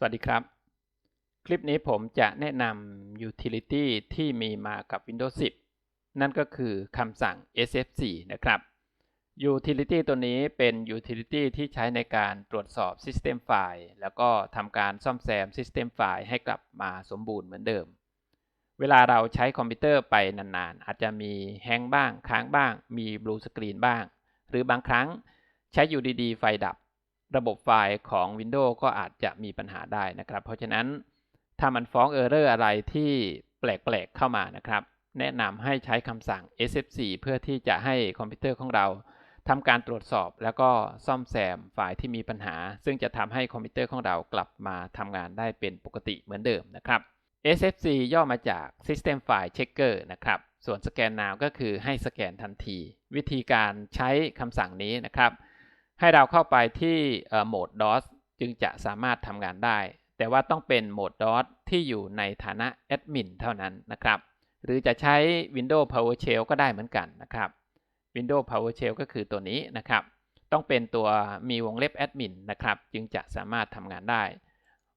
สวัสดีครับ คลิปนี้ผมจะแนะนำ utility ที่มีมากับ Windows 10 นั่นก็คือคำสั่ง sfc นะครับ utility ตัวนี้เป็น utility ที่ใช้ในการตรวจสอบ system file แล้วก็ทำการซ่อมแซม system file ให้กลับมาสมบูรณ์เหมือนเดิม เวลาเราใช้คอมพิวเตอร์ไปนานๆ อาจจะมีแฮงบ้าง ค้างบ้าง มีบลูสกรีนบ้าง หรือบางครั้งใช้อยู่ดีๆ ไฟดับ ระบบไฟล์ของ Windows ก็อาจจะมีปัญหาได้นะครับ เพราะฉะนั้นถ้ามันฟ้องเออร์เรอร์อะไรที่แปลกๆเข้ามานะครับ แนะนำให้ใช้คำสั่ง sfc เพื่อที่จะให้คอมพิวเตอร์ของเราทำการตรวจสอบแล้วก็ซ่อมแซมไฟล์ที่มีปัญหา ซึ่งจะทำให้คอมพิวเตอร์ของเรากลับมาทำงานได้เป็นปกติเหมือนเดิมนะครับ SFC ย่อมาจาก System File Checker นะครับ ส่วน Scan Now ก็คือให้สแกนทันที วิธีการใช้คำสั่งนี้นะครับ ให้เราเข้าไปที่โหมด DOS จึงจะสามารถทำงานได้ แต่ว่าต้องเป็นโหมด DOS ที่อยู่ในฐานะแอดมินเท่านั้นนะครับ หรือจะใช้ Windows PowerShell ก็ได้เหมือนกันนะครับ Windows PowerShell ก็คือตัวนี้นะครับ ต้องเป็นตัวมีวงเล็บแอดมินนะครับ จึงจะสามารถทำงานได้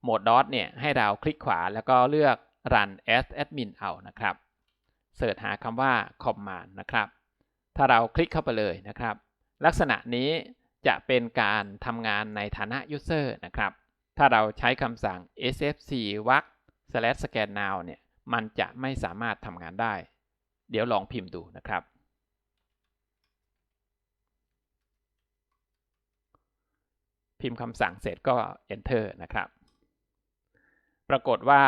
โหมด DOS เนี่ยให้เราคลิกขวาแล้วก็เลือก run as admin เอานะครับ เสิร์ชหาคำว่า command นะครับ ถ้าเราคลิกเข้าไปเลยนะครับ ลักษณะนี้ จะเป็นการทำงานในฐานะ user นะครับ ถ้าเราใช้คำสั่ง sfc w a c slash scan now เนี่ย มันจะไม่สามารถทำงานได้ เดี๋ยวลองพิมพ์ดูนะครับ พิมพ์คำสั่งเสร็จก็ enter นะครับ ปรากฏว่า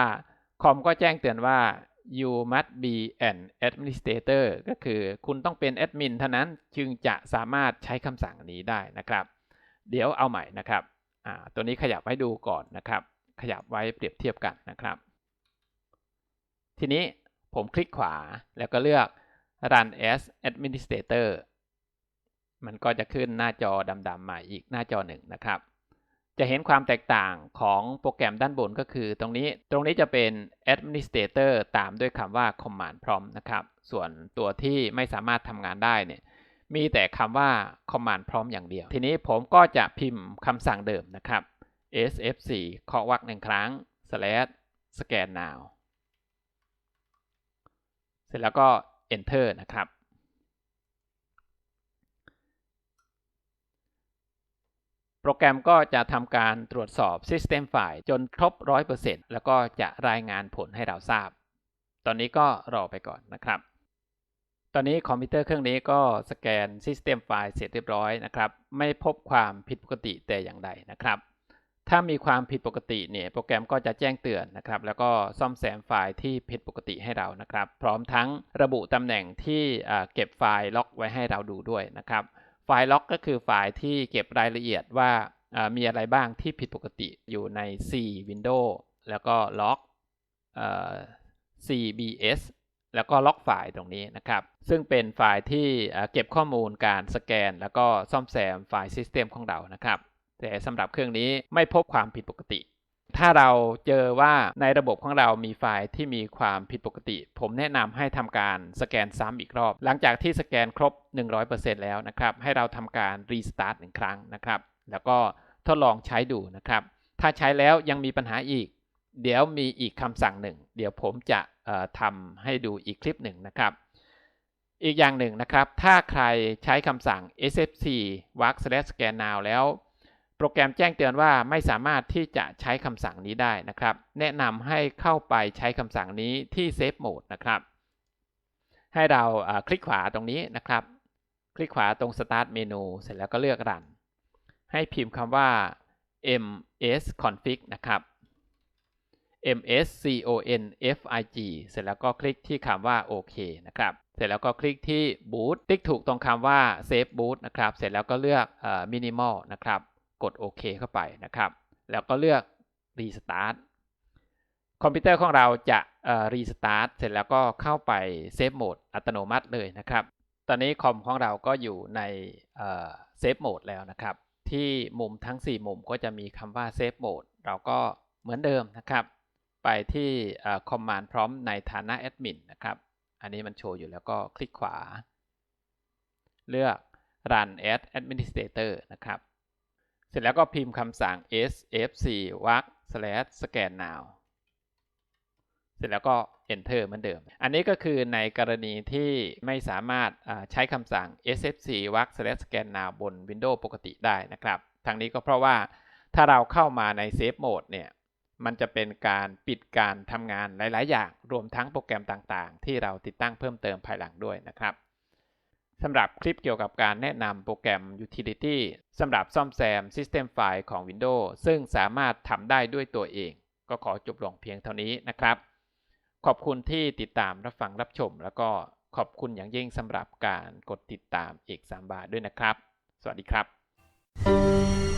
คอมก็แจ้งเตือนว่า you must be an administrator ก็คือคุณต้องเป็นแอดมินเท่านั้นจึงจะสามารถใช้คำสั่งนี้ได้นะครับ เดี๋ยวเอาใหม่นะครับตัวนี้ขยับไว้ดูก่อนนะครับ ขยับไว้เปรียบเทียบกันนะครับ ทีนี้ผมคลิกขวาแล้วก็เลือก run as administrator มันก็จะขึ้นหน้าจอดำๆมาอีกหน้าจอหนึ่งนะครับ จะเห็นความแตกต่างของโปรแกรมด้านบนก็คือ ตรงนี้ตรงนี้จะเป็น administrator ตามด้วยคำว่า command prompt นะครับ ส่วนตัวที่ไม่สามารถทำงานได้เนี่ยมีแต่คำว่า command prompt อย่างเดียว ทีนี้ผมก็จะพิมพ์คำสั่งเดิมนะครับ sfc เคาะวรรคหนึ่งครั้ง slash scan now เสร็จแล้วก็ enter นะครับ โปรแกรมก็จะทำการตรวจสอบ System File จนครบ 100%แล้วก็จะรายงานผลให้เราทราบ ตอนนี้ก็รอไปก่อนนะครับ ตอนนี้คอมพิวเตอร์เครื่องนี้ก็สแกน System File เสร็จเรียบร้อยนะครับ ไม่พบความผิดปกติแต่อย่างใดนะครับ ถ้ามีความผิดปกติเนี่ยโปรแกรมก็จะแจ้งเตือนนะครับ แล้วก็ซ่อมแซมไฟล์ที่ผิดปกติให้เรานะครับ พร้อมทั้งระบุตำแหน่งที่เก็บไฟล์ล็อกไว้ให้เราดูด้วยนะครับ ไฟล์ล็อกก็คือไฟล์ที่เก็บรายละเอียดว่ามีอะไรบ้างที่ผิดปกติอยู่ใน C Windows แล้วก็ล็อก CBS แล้วก็ล็อกไฟล์ตรงนี้นะครับ ซึ่งเป็นไฟล์ที่เก็บข้อมูลการสแกน แล้วก็ซ่อมแซมไฟล์ซิสเต็มของเรานะครับ แต่สำหรับเครื่องนี้ไม่พบความผิดปกติ ถ้าเราเจอว่าในระบบของเรามีไฟล์ที่มีความผิดปกติ ผมแนะนำให้ทำการสแกนซ้ำอีกรอบ หลังจากที่สแกนครบ 100%แล้วนะครับ ให้เราทำการรีสตาร์ทหนึ่งครั้งนะครับ แล้วก็ทดลองใช้ดูนะครับ ถ้าใช้แล้วยังมีปัญหาอีก เดี๋ยวมีอีกคำสั่งหนึ่ง เดี๋ยวผมจะทำให้ดูอีกคลิปหนึ่งนะครับ อีกอย่างหนึ่งนะครับ ถ้าใครใช้คำสั่ง sfc work slash scan now แล้ว รแกรมแจ้งเตือนว่าไม่สามารถที่จะใช้คำสั่งนี้ได้นะครับ แนะนำให้เข้าไปใช้คำสั่งนี้ที่ Save Mode นะครับ ให้เราคลิกขวาตรงนี้นะครับ คลิกขวาตรง Start เมนูเสร็จแล้วก็เลือก Run ให้พิมพ์คำว่า ms config นะครับ ms config เสร็จแล้วก็คลิกที่คำว่าโอเคนะครับ เสร็จแล้วก็คลิกที่ boot ติ๊กถูกตรงคำว่า save boot นะครับ เสร็จแล้วก็เลือก minimal นะครับ กดโอเคเข้าไปนะครับ แล้วก็เลือก restart คอมพิวเตอร์ของเราจะรีสตาร์ทเสร็จแล้วก็เข้าไปเซฟโหมดอัตโนมัติเลยนะครับ ตอนนี้คอมของเราก็อยู่ในเซฟโหมดแล้วนะครับ ที่มุมทั้ง 4 มุมก็จะมีคำว่าเซฟโหมดเราก็เหมือนเดิมนะครับ ไปที่ Command Prompt ในฐานะแอดมินนะครับ อันนี้มันโชว์อยู่แล้วก็คลิกขวา เลือก Run as Administrator นะครับ เสร็จแล้วก็พิมพ์คำสั่ง sfc work slash scan now เสร็จแล้วก็ enter เหมือนเดิม อันนี้ก็คือในกรณีที่ไม่สามารถใช้คำสั่ง sfc work slash scan now บน Windows ปกติได้นะครับ ทางนี้ก็เพราะว่าถ้าเราเข้ามาใน Safe Mode เนี่ย มันจะเป็นการปิดการทำงานหลาย ๆ อย่าง รวมทั้งโปรแกรมต่าง ๆ ที่เราติดตั้งเพิ่มเติมภายหลังด้วยนะครับ สำหรับคลิปเกี่ยวกับการแนะนำโปรแกรม Utility สำหรับซ่อมแซม System File ของ Windows ซึ่งสามารถทำได้ด้วยตัวเอง ก็ขอจบลงเพียงเท่านี้นะครับ ขอบคุณที่ติดตามรับฟังรับชม แล้วก็ขอบคุณอย่างยิ่งสำหรับการกดติดตามเอกสามบาทด้วยนะครับ สวัสดีครับ